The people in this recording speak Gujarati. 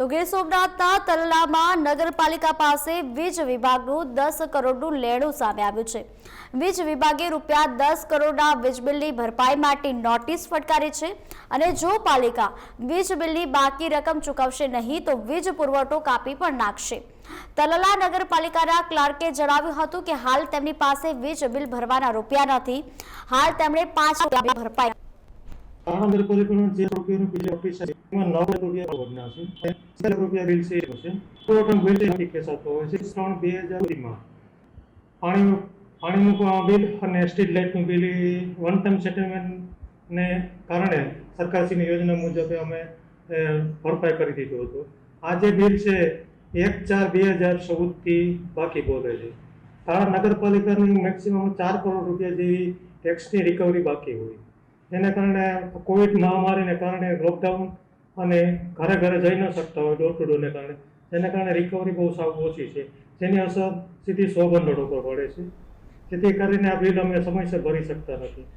તો ગીર સોમનાથના તલલામાં નગરપાલિકા પાસે વીજ વિભાગનું દસ કરોડનું લેણું સામે આવ્યું છે. વીજ વિભાગે રૂપિયા દસ કરોડના વીજ બિલની ભરપાઈ માટે નોટિસ ફટકારી છે અને જો પાલિકા વીજ બિલની બાકી રકમ ચૂકવશે નહીં તો વીજ પુરવઠો કાપી પણ નાખશે. તલલા નગરપાલિકાના ક્લાર્કે જણાવ્યું હતું કે હાલ તેમની પાસે વીજ બિલ ભરવાના રૂપિયા નથી. હાલ તેમણે પાંચ રૂપિયા ભરપાઈ તારણ પરિપૂર્ણ જે રૂપિયાનું બિલ ઓફિસ છે એમાં નવ રૂપિયા વડના છે ચાર રૂપિયા બિલ છે એ છે ટોટલ બિલ નથી કેસાતો હોય છે ત્રણ બે હજાર સુધીમાં પાણીનું પાણીનું પણ બિલ અને સ્ટ્રીટ લાઇટનું બિલ વન ટાઈમ સેટલમેન્ટને કારણે સરકારશ્રીની યોજના મુજબ અમે ભરપાઈ કરી દીધું હતું આ જે બિલ છે એક ચાર બે હજાર ચૌદથી બાકી બોલે છે કારણ નગરપાલિકાની મેક્સિમમ ચાર કરોડ રૂપિયા જેવી ટેક્સની રિકવરી બાકી હોય જેના કારણે કોવિડ મહામારીને કારણે લોકડાઉન અને ઘરે ઘરે જઈ ન શકતા હોય ડોર ટુ ડોરને કારણે. તેને કારણે રિકવરી બહુ સાવ ઓછી છે. જેની અસર સીધી સો બંડળ ઉપર પડે છે. જેથી કરીને આ બિલ અમે સમયસર ભરી શકતા નથી.